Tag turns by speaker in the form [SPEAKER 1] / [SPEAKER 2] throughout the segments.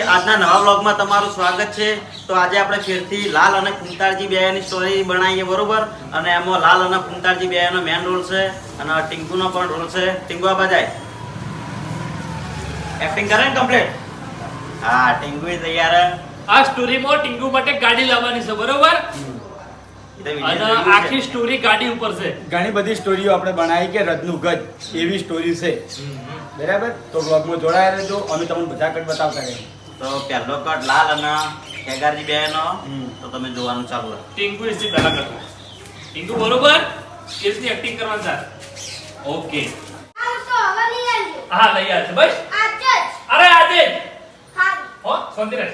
[SPEAKER 1] આજના નવા બ્લોગમાં તમારું સ્વાગત છે. તો આજે આપણે ફેરથી લાલ અને કુંતારજી બેની સ્ટોરી બનાવીએ બરોબર? અને એમાં લાલ અને કુંતારજી બેનો મેન રોલ છે અને ટિંકુનો પણ રોલ છે. ટીંકુ આ બજાય એક્ટિંગ કરે ને કમ્પ્લીટ હા ટિંકુ તૈયાર
[SPEAKER 2] આ સ્ટોરીમાં ટિંકુ માટે ગાડી લાવવાની છે બરોબર? અને આખી સ્ટોરી ગાડી ઉપર છે.
[SPEAKER 3] ઘણી બધી સ્ટોરીઓ આપણે બનાવી કે ગજ એવી સ્ટોરી છે. બરાબર? તો બ્લોગમાં જોડાયા રહેજો. અમે તમને બધા કટ બતાવતા રહીએ.
[SPEAKER 1] તો પહેલો કટ લાલ અને ખેગારજી બેનો. તો તમે જોવાનું ચાલુ રાખો.
[SPEAKER 2] ટીંકુ ઇસથી પહેલા કરતો. ટીંકુ બરોબર? ઇસની એક્ટિંગ કરવાનું છે ઓકે. હા લઈ આવે છે બસ અરે આજે જ. હો. શાંતિ રહે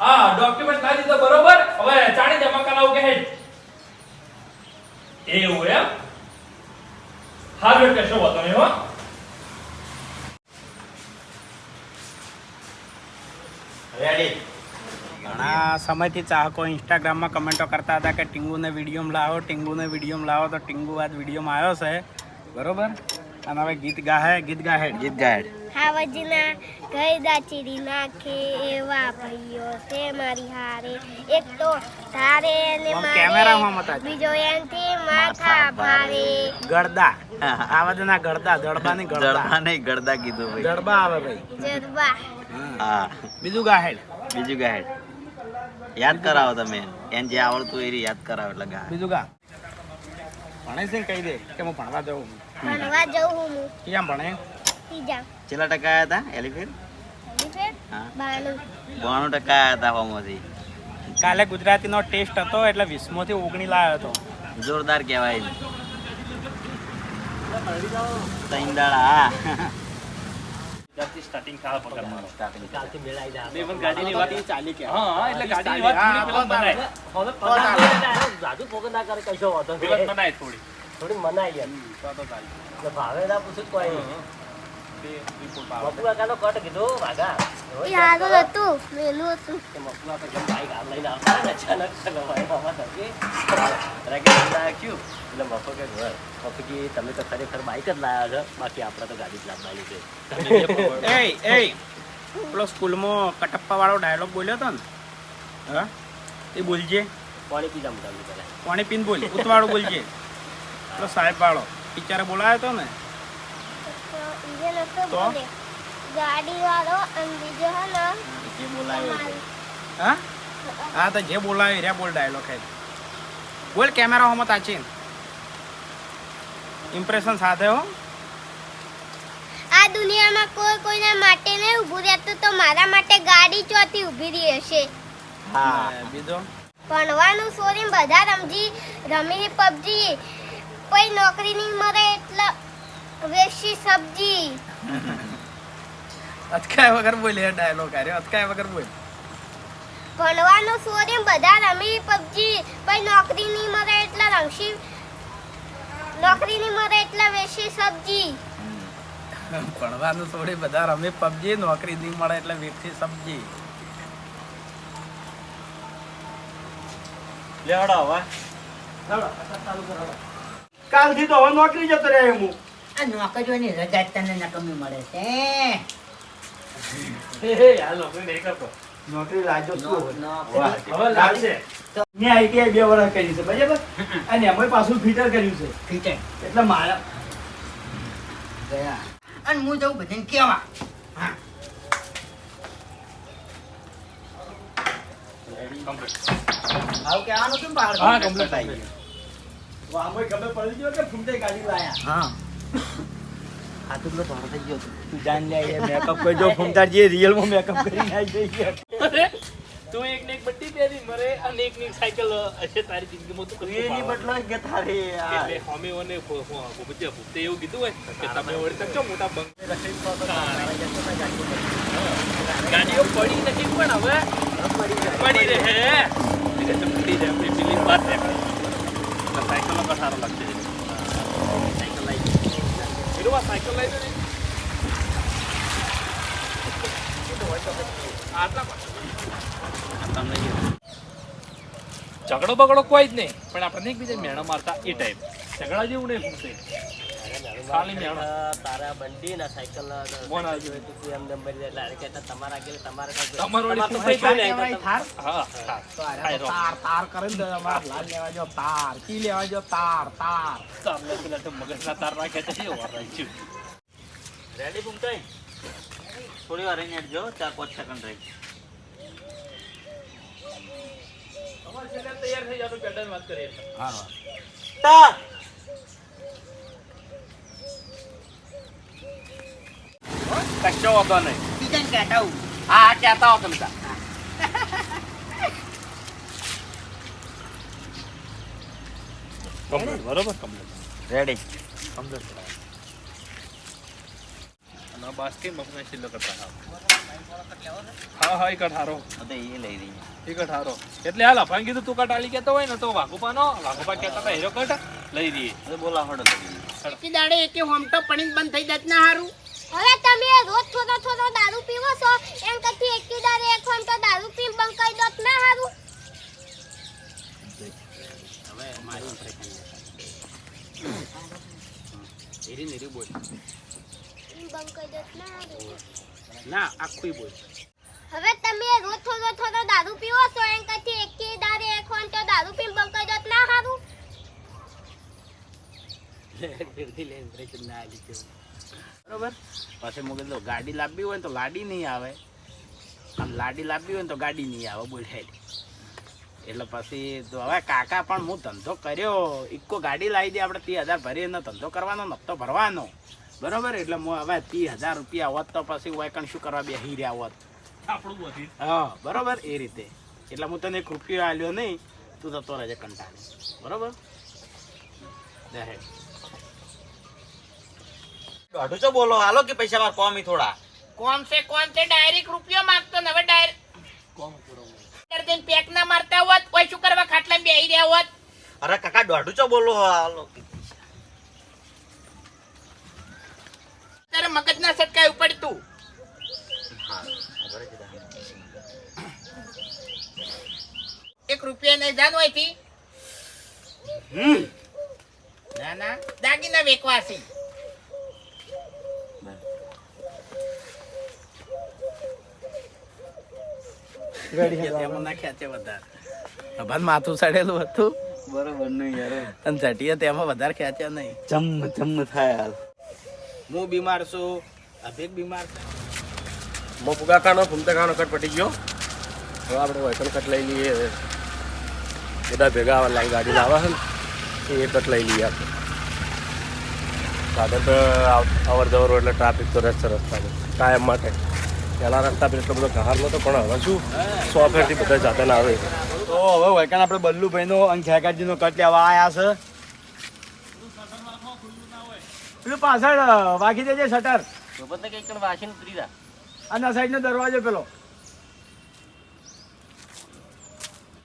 [SPEAKER 2] હા ડોક્યુમેન્ટ લાવી દીધો બરોબર? હવે ચાણી જમા કરાવું કે હે એવું એમ? હારું કશો વાંધો નહીં હો.
[SPEAKER 3] ઘણા સમયથી ચાહકો ઇન્સ્ટાગ્રામમાં કમેન્ટો કરતા હતા કે ટીંગુને વિડીયોમાં લાવો ટીંગુને વિડીયોમાં લાવો. તો ટીંગુ આજ વિડીયોમાં આવ્યો છે. બરોબર? અને હવે ગીત ગાહે ગીત ગાહે.
[SPEAKER 1] ગીત ગાહે.
[SPEAKER 4] હાવજના ગયદા ચીરી નાખે એવા ભાઈઓ છે મારી હારે. એક તો ધારે ને મારે. બીજો એનથી માથા ભારે.
[SPEAKER 3] ગળદા આ બધાના ગળદા
[SPEAKER 1] જડબા
[SPEAKER 3] ગળદા
[SPEAKER 1] નહીં ગળદા કીધું ભાઈ.
[SPEAKER 3] દડબા આવે ભાઈ.
[SPEAKER 4] જરબા
[SPEAKER 1] હા.
[SPEAKER 3] બીજું ગાહેડ
[SPEAKER 1] બીજું ગાહેડ યાદ કરાવો તમે. એને જે આવડતું એ રીતે યાદ કરાવો એટલે ગા
[SPEAKER 3] બીજું ગા. ભણે છે ને કહી દે કે હું ભણવા જાઉં.
[SPEAKER 4] ભણવા જઉં હું
[SPEAKER 3] ક્યાં ભણે?
[SPEAKER 4] ત્રીજા
[SPEAKER 1] કેટલા ટકા આયા હતા એલિફેર બાણું. ટકા આયા હતા હોમોથી.
[SPEAKER 3] કાલે ગુજરાતીનો ટેસ્ટ હતો એટલે વીસમોથી ઓગણી લાવ્યો હતો.
[SPEAKER 1] જોરદાર કહેવાય. ત્રણ દાડા
[SPEAKER 2] સ્ટાર્ટિંગ ખાવા પગાર મારો
[SPEAKER 1] સ્ટાર્ટિંગ
[SPEAKER 2] બે પણ ગાડીની વાત
[SPEAKER 3] ચાલી કે
[SPEAKER 2] હા હા, એટલે ગાડીની વાત થોડી પેલા
[SPEAKER 3] બરાબર.
[SPEAKER 2] મનાય
[SPEAKER 5] જાદુ પોગર ના કરે કશો વાંધો
[SPEAKER 2] પેલા મનાય થોડી
[SPEAKER 5] થોડી મનાઈ યાર એટલે ભાવે ના પૂછું કોઈ બાપુ કાકાનો કટ કીધું
[SPEAKER 4] એ હારું હતું મેલું હતું
[SPEAKER 5] કે તો જેમ બાઈક આમ લઈને આવતા અચાનક ચલો ભાઈ મામા ધરકે. રાગે રાખ્યું. એટલે મફો કે ઘર મફકી તમે તો ખરેખર બાઇક જ લાવ્યા છો. બાકી આપણે તો ગાડી જ લાવવાની છે.
[SPEAKER 3] એ એ પેલો સ્કૂલમાં કટપ્પા વાળો ડાયલોગ બોલ્યો હતો ને? હા? એ બોલજે.
[SPEAKER 5] પાણી પીધા મોટા પેલા
[SPEAKER 3] પાણી પીને બોલ ઉતવાળો બોલજે. પેલો સાહેબ વાળો ટીચરે બોલાયો હતો ને?
[SPEAKER 4] તો? ઈજે નતો
[SPEAKER 3] તો?
[SPEAKER 4] બોલે ગાડી વાળો અને બીજો હે ને
[SPEAKER 3] જે બોલાયો હા? હા તો જે બોલાયો રહ્યા બોલ ડાયલોગ હે બોલ કેમેરા હોમત આચી ઇમ્પ્રેશન સાથે હો.
[SPEAKER 4] આ દુનિયામાં કોઈ કોઈના માટે નહીં ઊભું રહેતું તો મારા માટે ગાડી ચોથી ઊભી રહી હશે
[SPEAKER 1] હા
[SPEAKER 3] બીજો?
[SPEAKER 4] ભણવાનું છોડીને બધા રમજી રમી પબજી કોઈ નોકરી નહીં મળે એટલે વેશી સબ્જી.
[SPEAKER 3] અટકાય વગર બોલે ડાયલોગ આર્યો અટકાય વગર બોલ.
[SPEAKER 4] ભણવાનું છોડીને બધા રમી પબજી કોઈ નોકરી નહીં મળે એટલે રમશી નોકરી નહીં મળે એટલે વેશી સબ્જી.
[SPEAKER 3] ભણવાનું છોડી બધા રમે પબજી નોકરી નહીં મળે એટલે વેઠી સબ્જી.
[SPEAKER 1] લેવડો હવે
[SPEAKER 3] કાલથી તો હવે નોકરી જતો રહે હું.
[SPEAKER 6] આ નોકરીઓની રજા તને નકમી મળે છે
[SPEAKER 3] નોકરી લાજો શું
[SPEAKER 6] નોકરી
[SPEAKER 2] હવે લાગશે.
[SPEAKER 3] મેં આઈટીઆઈ બે વર્ષ કરી છે બરાબર? અને એમાં પાછું ફિટર કર્યું છે.
[SPEAKER 6] ફિટર.
[SPEAKER 3] એટલે મારા
[SPEAKER 6] ગયા. અને હું જઉં બધાને કેવા હા. આવું કહેવાનું કેમ બહાર
[SPEAKER 2] હા કમ્પ્લીટ આવી ગયું
[SPEAKER 3] આમાં ખબર પડી ગયો કે ફૂમતે ગાડી લાયા.
[SPEAKER 6] હા. આ તો પેલો ધોળો થઈ ગયો
[SPEAKER 3] તું જાણ લે મેકઅપ કરજો ફૂમતાજી રિયલમાં મેકઅપ કરીને આવી જઈ ગયા.
[SPEAKER 2] તું એક ને એક બટ્ટી પહેરી મરે અને એક ને એક સાયકલ હશે તારી જિંદગીમાં તું કશું
[SPEAKER 1] એની. બદલો કે તારે
[SPEAKER 2] એટલે અમે ઓને ભૂપતિયા ભૂપતે એવું કીધું હોય કે તમે વળી તકજો મોટા બંગ ગાડીઓ પડી નથી પણ હવે પડી રહે. તો પડી રહે આપણી પેલી વાત રહે એટલે સાયકલો પર સારો લાગશે. સાયકલ લાવી સાયકલ લાવી પર
[SPEAKER 1] તમને
[SPEAKER 2] ઝઘડો બગડો કોઈ જ નહીં પણ આપણને એકબીજા મેણો મારતા એ ટાઈપ ઝઘડા જેવું નહીં ખાલી મેળો.
[SPEAKER 5] તારા બંડી ના સાયકલ
[SPEAKER 2] આવી
[SPEAKER 5] તો તું એટલે કહેતા તમારા આગળ તો
[SPEAKER 2] થાય?
[SPEAKER 3] થાર
[SPEAKER 2] હા.
[SPEAKER 3] તાર તાર કરે ને તો લાલ લેવા જો તાર કી લેવા જો તાર તાર
[SPEAKER 2] તમને પેલા તો મગજના તાર નાખ્યા છે.
[SPEAKER 1] રેડી થોડી વાર રહીને જો ચાર પાંચ સેકન્ડ રહી.
[SPEAKER 2] તૈયાર થઈ જાવ તો પેટર્ન વાત કરીએ.
[SPEAKER 1] સ્ટાર્ટ
[SPEAKER 2] કશો વાંધો નહીં.
[SPEAKER 6] બીજાને કહેતા હું
[SPEAKER 2] હા હા કહેતા હો. તમે બરોબર કમ્પ્લીટ
[SPEAKER 1] રેડી
[SPEAKER 2] Complete. આ બાસ્કેટ મગના છેલ્લો કરતા. હા હા એ કઠારો
[SPEAKER 1] તો એ લઈ રહી
[SPEAKER 2] એ કઠારો એટલે હાલ અફાન કીધું તું કટાલી કહેતો હોય ને તો વાઘુપાનો વાઘુપા કહેતા હતા હેરો કટ લઈ દઈએ
[SPEAKER 1] અરે બોલા હડો
[SPEAKER 6] એકી દાડે એકે હોમટો પડીને બંધ થઈ જાત ના હારું.
[SPEAKER 4] હવે તમે રોજ થોડો થોડો દારૂ પીવો છો એમ કથી એકી દાડે એક તો દારૂ પી બંધ કરી દોત ના હારું.
[SPEAKER 3] હવે મારી ને એરી બોલ.
[SPEAKER 4] બંધ કરી દોત ના
[SPEAKER 3] ના આખું બોલ.
[SPEAKER 4] હવે તમે રોજ થોડો થોડો દારૂ પીવો છો એમ કથી એકી દારે એક હોન તો દારૂ પીને બંધ કરી દોત ના હારું.
[SPEAKER 3] ફેરથી લે બ્રેક ના કેવું. બરોબર? પછી મુકે તો ગાડી લાવવી હોય તો લાડી નહીં આવે. આમ લાડી લાવવી હોય તો ગાડી નહીં આવે બોલ હેડ. એટલે પછી તો હવે કાકા પણ હું ધંધો કર્યો ઇક્કો ગાડી લાવી દે આપણે ત્રીસ હજાર ભરીને ધંધો કરવાનો નફતો ભરવાનો. બરોબર? એટલે હું હવે ત્રીસ હજાર રૂપિયા હોત તો પછી વાયકણ શું કરવા બેસી રહ્યા હોત?
[SPEAKER 2] આપણું બધી
[SPEAKER 3] હા બરોબર? એ રીતે. એટલે હું તને એક રૂપિયો આલ્યો નહીં તું જતો રહેજે કંટાળે. બરોબર? દહે હેડ.
[SPEAKER 1] છો બોલો હાલો કે પૈસા માર કોમી થોડા?
[SPEAKER 6] કોમ છે કોમ છે ડાયરેક્ટ રૂપિયો માંગતો ને હવે ડાયરેક્ટ દઈને પેક ના મારતા હોત કોઈ શું કરવા ખાટલા બેહી રહ્યા હોત?
[SPEAKER 1] અરે કાકા દોઢું ચો બોલો હાલો.
[SPEAKER 6] મગજ ના સટકાય ઉપડ તું એક રૂપિયા નહીં જાન હોયથી ના ના દાગીના
[SPEAKER 3] અભાન માથું સડેલું હતું.
[SPEAKER 1] બરોબર નહીં યાર.
[SPEAKER 3] અને ઝટીએ તેમાં વધારે ખેંચ્યા નહીં.
[SPEAKER 1] જમ જમ થાય હાલ.
[SPEAKER 3] હું બીમાર છું. અભિક બીમાર છે.
[SPEAKER 5] મો ફુગાકાનો ફૂમતાકાનો કટ પટી ગયો. હવે આપણે વૈકલ કટ લઈ લઈએ. બધા ભેગા લાઈ ગાડી લાવે છે ને એ કટ લઈ લઈએ આપણે. સાધન તો અવર જવર એટલે ટ્રાફિક તો રહેશે રસ્તામાં. કાયમ માટે. પહેલા રસ્તા પર એટલો બધો ઘાર નહોતો પણ હવે શું? સો ફેરથી બધા જાતે આવે.
[SPEAKER 7] તો હવે વૈકણ આપણે બલ્લુભાઈનો અને ખેકાજીનો કટ લેવા આવ્યા છે. પેલું પાછળ વાગી દેજે શટર
[SPEAKER 5] તો બધા કંઈક વાસીને ઉતરી જા.
[SPEAKER 7] અને સાઈડ સાઈડનો દરવાજો પેલો.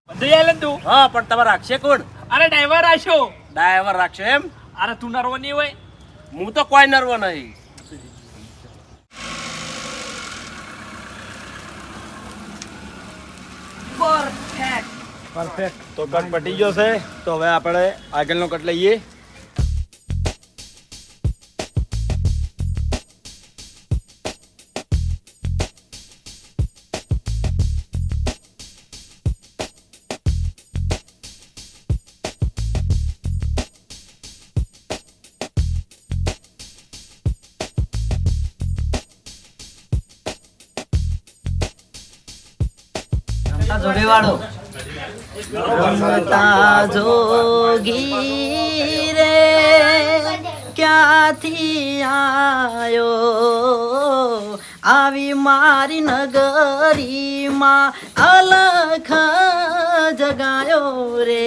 [SPEAKER 2] બધું આલે તું?
[SPEAKER 5] હા પણ તમારે રાખશે કોણ?
[SPEAKER 2] અરે ડ્રાઈવર રાખશો.
[SPEAKER 5] ડ્રાઈવર રાખશો એમ?
[SPEAKER 2] અરે તું નરવો નહીં હોય.
[SPEAKER 5] હું તો કોઈ નરવો નહીં.
[SPEAKER 7] પરફેક્ટ તો કટ પટી ગયો છે. તો હવે આપણે આગળનો કટ લઈએ.
[SPEAKER 8] જોગી રે, ક્યાંથી આયો? આવી મારી નગરીમાં અલખ જગાયો રે.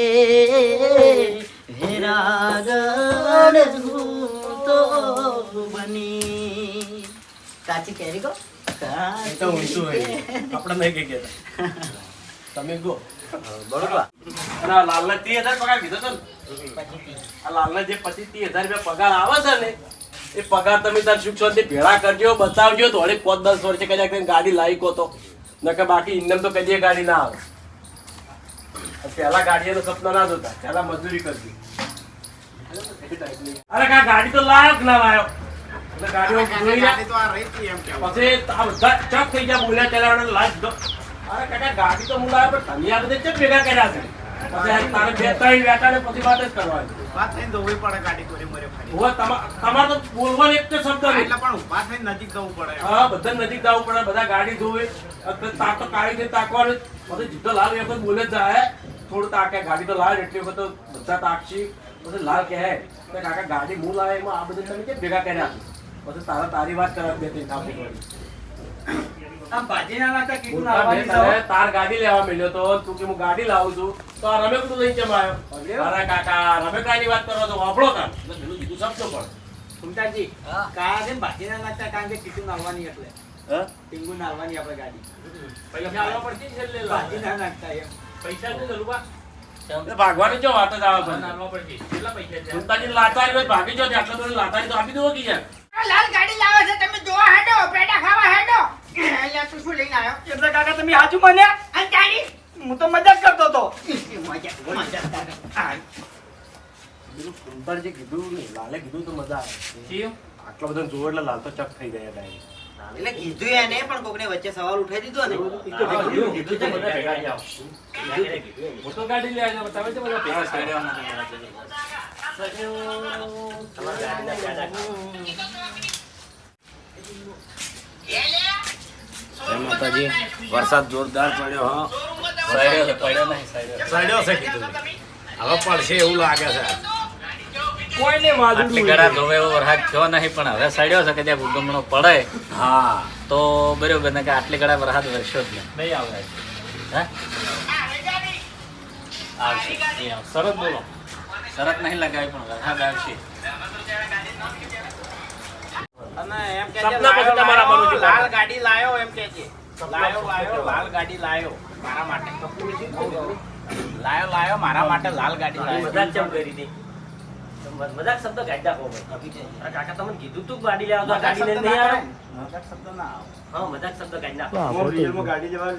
[SPEAKER 8] તો બની. કાચી કેરી કો
[SPEAKER 5] નહીં કઈ ગયા તમે ગો.
[SPEAKER 1] બરોબર.
[SPEAKER 5] અને આ લાલને ત્રીસ હજાર પગાર કીધો તો ને? આ લાલને જે પછી ત્રીસ હજાર રૂપિયા પગાર આવે છે ને એ પગાર તમે તાર સુખ શાંતિ ભેળા કરજો બતાવજો તો વળી પાંચ દસ વર્ષે કદાચ ગાડી લાવી તો. નકર બાકી ઇન્દમ તો કદી ગાડી ના આવે. પહેલા ગાડીઓનો સપના ના જોતા પહેલા મજૂરી કરતી અરે કા ગાડી તો લાયો કે ના લાયો. એટલે ગાડીઓ. પછી આ બધા ચક થઈ ગયા બોલ્યા ચલાવવાના લાજ દો અરે કાકા ગાડી તો હું લાવ્યો પણ તમે આ બધા ચેક ભેગા કર્યા છે? પછી તારે બે ત્રણ વેટાડે પછી વાત જ કરવાની.
[SPEAKER 7] વાત થઈને ધોવી પડે ગાડી કોરી મરે ફરી
[SPEAKER 5] તમારે તો બોલવાનો એક તો શબ્દ નહીં
[SPEAKER 7] એટલે પણ ઊભા થઈને નજીક જવું પડે.
[SPEAKER 5] હા બધા નજીક જવું પડે બધા ગાડી ધોવે. તાક તો કાઢી દે તાકવાનું. પછી જીતો લાલ એ વખત બોલે જાય થોડું તાકે ગાડી તો લાલ એટલી વખત બધા તાકશી. પછી લાલ કહે કે કાકા ગાડી હું લાવે એમાં આ બધા તમે કેમ ભેગા કર્યા પછી તારા તારી વાત કરે બે ત્રણ તાર ગાડી લેવા મળ્યો તો તું કે હું ગાડી લાવું છું. તો આ રમેક તું લઈને કેમ આવ્યો? અરે. કાકા રમેકાની વાત કરો તો વાપરો કામ એટલે પેલું કીધું શબ્દો પણ.
[SPEAKER 7] સુમતાજી કાયા છે ને ના નાખતા? કારણ કે કીધું નાખવાની એટલે. ટીંગુ નાખવાની આપણે ગાડી.
[SPEAKER 5] પૈસા આલવા પડશે ને છેલ્લે.
[SPEAKER 7] ભાજી ના નાખતા એમ.
[SPEAKER 5] પૈસા ભાગવાની જો વાત જ આવે સુમતાજી લાચારી ભાગી જો આટલા બધું લાચારી તો આપી દો કે યાર
[SPEAKER 6] લાલ ગાડી લાવે છે તમે જોવા હેડો પેડા ખાવા હેડો અહીંયા તું શું લઈને આવ્યો
[SPEAKER 7] એટલે કાકા તમે માન્યા?
[SPEAKER 6] અને તારી
[SPEAKER 7] હું તો મજાક કરતો હતો.
[SPEAKER 5] પેલું જે કીધું ને લાલે કીધું તો મજા આવે. આટલો બધો જોર એટલે લાલ તો ચક થઈ ગયા ડાયરેક્ટ.
[SPEAKER 8] એટલે કીધું એને પણ કોકને વચ્ચે સવાલ ઉઠાઈ દીધો ને.
[SPEAKER 5] કીધું. કીધું બધા ભેગા જાઓ હું ગાડી લઈ આવ્યો તમે તો બધા ભેગા થયા.
[SPEAKER 3] માતાજી. વરસાદ જોરદાર પડ્યો હો. સડ્યો છે કીધું હવે પડશે એવું લાગે છે.
[SPEAKER 9] આટલી ગળા ધોવે એવો વરસાદ થયો નહીં પણ હવે સડ્યો છે કે જ્યાં ભૂકંપનો પડે
[SPEAKER 3] હા.
[SPEAKER 9] તો બરોબર ને કે આટલી ગડા વરસાદ વરસ્યો જ નહીં.
[SPEAKER 5] નહીં આવે
[SPEAKER 9] હે? આવશે. શરત બોલો. શરત નહીં લગાવી પણ વરસાદ આવશે.
[SPEAKER 5] સપના પછી તમારા મનોજ
[SPEAKER 3] લાલ ગાડી લાયો એમ કે છે. લાયો લાયો લાલ ગાડી લાયો. મારા માટે. લાયો લાયો મારા માટે લાલ ગાડી લાયો.
[SPEAKER 5] મજાક કેમ કરી હતી મજાક શબ્દ ગાડી નાખો અરે કાકા તમને કીધું તું ગાડી લેવા તો ગાડી લઈને નહીં આવ્યો
[SPEAKER 3] મજાક શબ્દ ના આવે.
[SPEAKER 5] હા મજાક શબ્દ ગાડી નાખો.
[SPEAKER 7] રિયલમાં ગાડી જેવા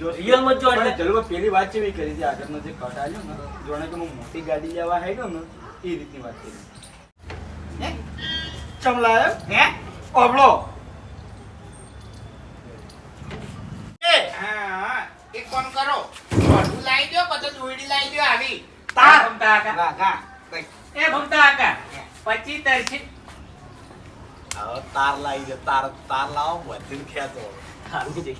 [SPEAKER 7] જો
[SPEAKER 5] Real જો
[SPEAKER 7] જરૂર પેલી વાત છે એવી કરી હતી આગળનો જે કટ આવ્યો ને જોણે કે હું મોટી ગાડી લેવા હેડ્યો ને એ રીતની વાત કરી. ચમ લાયો?
[SPEAKER 6] હે?
[SPEAKER 7] ઓબળો
[SPEAKER 6] હા એક કરો. બધું લાવી દો બધું લાવી દો આવી.
[SPEAKER 5] તાર.
[SPEAKER 6] એ ભમતા પછી
[SPEAKER 3] તાર લાવી દે તાર તાર લાવો ખેંચો.
[SPEAKER 5] તમને જે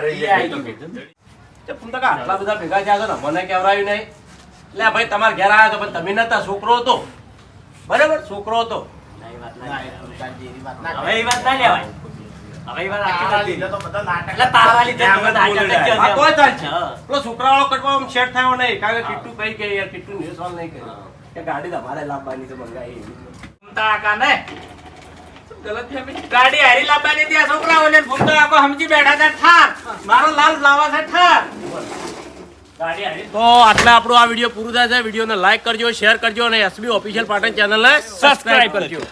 [SPEAKER 5] રહી જાય આટલા બધા ભેગા થયા મને કેવરાયું નહીં. એટલે ભાઈ તમારા ઘેર આવ્યા તો પણ તમે નતા છોકરો હતો. બરાબર? છોકરો હતો. હવે એ વાત ના લેવાય હવે એ વાત આખી
[SPEAKER 7] તો બધા નાટક
[SPEAKER 5] એટલે તારા લીધે
[SPEAKER 7] આમ જ
[SPEAKER 5] બધા
[SPEAKER 7] બોલે
[SPEAKER 5] નાટક
[SPEAKER 7] જાય.
[SPEAKER 5] જ હા, તોય ચાલશે. પેલો છોકરાવાળો કટવા આમ થયો નહીં. કારણ કે કિટ્ટુ કઈ કે યાર કિટ્ટુ નહીં કર્યું. કે ગાડી તમારે લાવવાની છે મંગાઈ એવી.
[SPEAKER 6] ભમતા ને? ગાડી હારી લાવવાની ત્યાં છોકરાઓને ભમતા કાકો સમજી બેઠા હતા ઠાર. મારો લાલ લાવા છે ઠાર.
[SPEAKER 5] તો આટલે આપણું આ વીડિયો પૂરું થાય છે. વિડીયોને લાઈક કરજો શેર કરજો અને એસબી ઓફિશિયલ પાટણ ચેનલને સબસ્ક્રાઇબ કરજો.